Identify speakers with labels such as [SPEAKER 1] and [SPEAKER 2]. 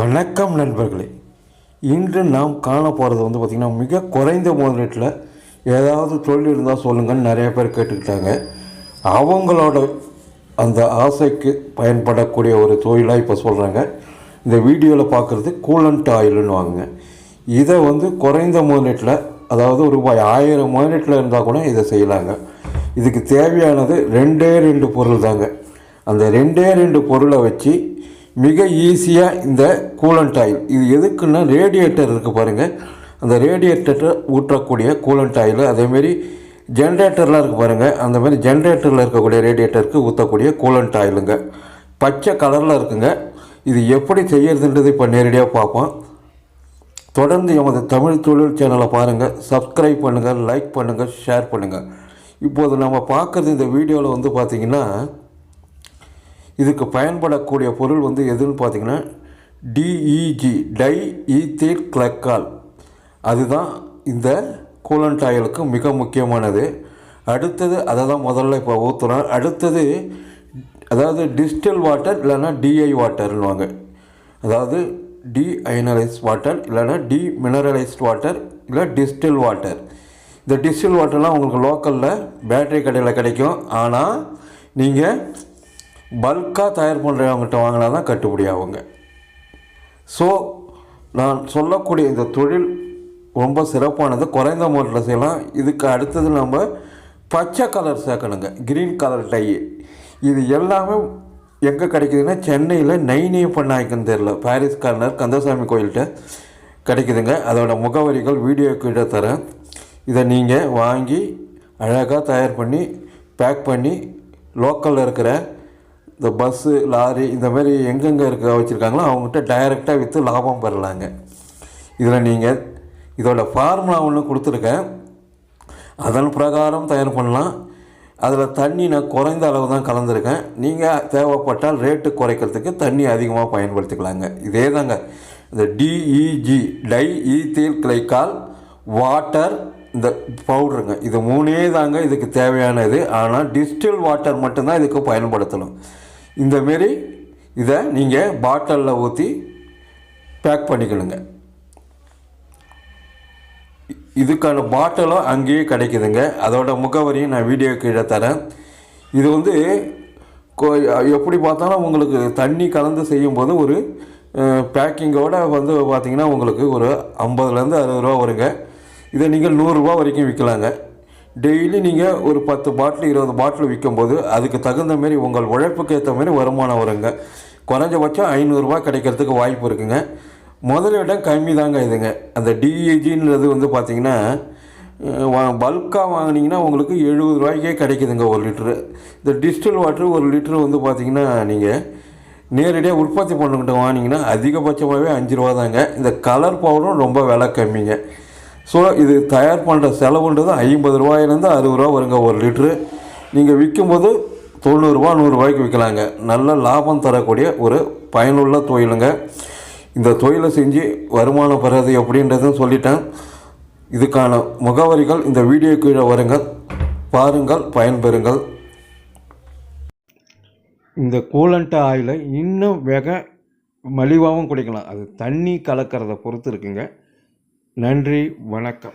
[SPEAKER 1] வணக்கம் நண்பர்களே. இன்று நாம் காண போகிறது வந்து பார்த்திங்கன்னா மிக குறைந்த முதலீட்டில் ஏதாவது தொழில் இருந்தால் சொல்லுங்கன்னு நிறைய பேர் கேட்டுக்கிட்டாங்க. அவங்களோட அந்த ஆசைக்கு பயன்படக்கூடிய ஒரு தொழிலாக இப்போ சொல்கிறாங்க இந்த வீடியோவில் பார்க்குறது கூலண்ட் ஆயில்னு வாங்குங்க. இதை வந்து குறைந்த முதலீட்டில் அதாவது ரூபாய் ஆயிரம் முதலீட்டில் இருந்தால் கூட இதை செய்யலாங்க. இதுக்கு தேவையானது ரெண்டே ரெண்டு பொருள் தாங்க. அந்த ரெண்டே ரெண்டு பொருளை வச்சு மிக ஈஸியாக இந்த கூலண்ட் ஆயில் இது எதுக்குன்னா ரேடியேட்டர் இருக்குது பாருங்கள் அந்த ரேடியேட்டரை ஊற்றக்கூடிய கூலண்ட் ஆயில் அதேமாரி ஜென்ரேட்டர்லாம் இருக்குது பாருங்கள் அந்த மாதிரி ஜென்ரேட்டரில் இருக்கக்கூடிய ரேடியேட்டருக்கு ஊற்றக்கூடிய கூலண்ட் ஆயிலுங்க பச்சை கலரில் இருக்குங்க. இது எப்படி செய்யறதுன்றது இப்போ நேரடியாக பார்ப்போம். தொடர்ந்து எமது தமிழ் தொழில் சேனலை பாருங்கள் சப்ஸ்கிரைப் பண்ணுங்கள் லைக் பண்ணுங்கள் ஷேர் பண்ணுங்கள் இப்போது நம்ம பார்க்குறது இந்த வீடியோவில் வந்து பார்த்திங்கன்னா இதுக்கு பயன்படக்கூடிய பொருள் வந்து எதுன்னு பார்த்தீங்கன்னா டிஇஜி டை ஈத்தீர் கிளக்கால் அதுதான் இந்த கூலண்ட் ஆயிலுக்கு மிக முக்கியமானது. அடுத்தது அதை தான் முதல்ல இப்போ ஊற்றுறோம் அடுத்தது அதாவது டிஜிட்டல் வாட்டர் இல்லைன்னா டிஐ வாட்டர்னுவாங்க அதாவது டி வாட்டர் இல்லைன்னா டி மினரலைஸ்ட் வாட்டர் இல்லை டிஸ்டில் வாட்டர் இந்த டிஸ்டில் வாட்டர்லாம் உங்களுக்கு லோக்கலில் பேட்டரி கடையில் கிடைக்கும். ஆனால் நீங்கள் பல்காக தயார் பண்ணுறவங்ககிட்ட வாங்கினா தான் கட்டுப்படி ஆகுங்க ஸோ நான் சொல்லக்கூடிய இந்த தொழில் ரொம்ப சிறப்பானது. குறைந்த முறையில் செய்யலாம். இதுக்கு அடுத்தது நம்ம பச்சை கலர் சேர்க்கணுங்க. Green colour dye. இது எல்லாமே எங்கே கிடைக்குதுன்னா சென்னையில் நைனே பண்ணாய்க்குன்னு தெரில பாரிஸ் கார்னர் கந்தசாமி கோயில்கிட்ட கிடைக்குதுங்க. அதோட முகவரிகள் வீடியோ கீழே தரேன். இதை நீங்கள் வாங்கி அழகாக தயார் பண்ணி பேக் பண்ணி லோக்கலில் இருக்கிற இந்த பஸ்ஸு லாரி இந்த மாதிரி எங்கெங்கே இருக்க வச்சுருக்காங்களோ அவங்ககிட்ட டைரெக்டாக விற்று லாபம் பெறலாங்க. இதில் நீங்கள் இதோட ஃபார்முலா ஒன்று கொடுத்துருக்கேன். அதன் பிரகாரம் தயார் பண்ணலாம். அதில் தண்ணி நான் குறைந்த அளவு தான் கலந்துருக்கேன். நீங்கள் தேவைப்பட்டால் ரேட்டு குறைக்கிறதுக்கு தண்ணி அதிகமாக பயன்படுத்திக்கலாங்க. இதே தாங்க. இந்த DEG di ethyl glycol water இந்த பவுடருங்க இது மூணே தாங்க இதுக்கு தேவையானது. ஆனால் டிஸ்டில் வாட்டர் மட்டும்தான் இதுக்கு பயன்படுத்தணும். இந்தமாரி இதை நீங்கள் பாட்டிலில் ஊற்றி பேக் பண்ணிக்கணுங்க. இதுக்கான பாட்டிலும் அங்கேயே கிடைக்குதுங்க. அதோட முகவரியும் நான் வீடியோ கீழே தரேன். இது வந்து எப்படி பார்த்தாலும் உங்களுக்கு தண்ணி கலந்து செய்யும்போது ஒரு பேக்கிங்கோட வந்து பார்த்திங்கன்னா உங்களுக்கு ஒரு ஐம்பதுலேருந்து அறுபது ரூபா வருங்க. இதை நீங்கள் நூறுரூவா வரைக்கும் விற்கலாங்க. டெய்லி நீங்கள் ஒரு பத்து பாட்டில் இருபது பாட்டில் விற்கும்போது அதுக்கு தகுந்த மாரி உங்கள் உழைப்புக்கு ஏற்ற மாதிரி வருமானம் வருங்க. குறைஞ்சபட்சம் ஐநூறுரூவா கிடைக்கிறதுக்கு வாய்ப்பு இருக்குங்க. முதலிடம் கம்மி தாங்க இதுங்க. அந்த டிஏஜின்றது வந்து பார்த்திங்கன்னா பல்காக வாங்கினீங்கன்னா உங்களுக்கு எழுபது ரூபாய்க்கே கிடைக்குதுங்க ஒரு லிட்ரு இந்த டிஜிட்டல் வாட்ரு ஒரு லிட்ரு வந்து பார்த்திங்கன்னா நீங்கள் நேரடியாக உற்பத்தி பண்ணுக்கிட்ட வாங்கினீங்கன்னா அதிகபட்சமாகவே அஞ்சு ரூபா தாங்க. இந்த கலர் பவுடரும் ரொம்ப விலை கம்மிங்க. ஸோ இது தயார் பண்ணுற செலவுன்றது ஐம்பது ரூபாயிலேருந்து அறுபது ரூபா வருங்க ஒரு லிட்ரு. நீங்கள் விற்கும்போது தொண்ணூறுரூவா நூறுரூவாய்க்கு விற்கலாங்க நல்ல லாபம் தரக்கூடிய ஒரு பயனுள்ள தொழிலுங்க. இந்த தொழிலை செஞ்சு வருமானம் பெறது எப்படின்றதும் சொல்லிட்டேன். இதுக்கான முகவரிகள் இந்த வீடியோ கீழே வருங்கள் பாருங்கள் பயன்பெறுங்கள். இந்த கூலண்ட் ஆயிலை இன்னும் வெக மலிவாகவும் குடிக்கலாம். அது தண்ணி கலக்கிறத பொறுத்து இருக்குங்க. நன்றி வணக்கம்.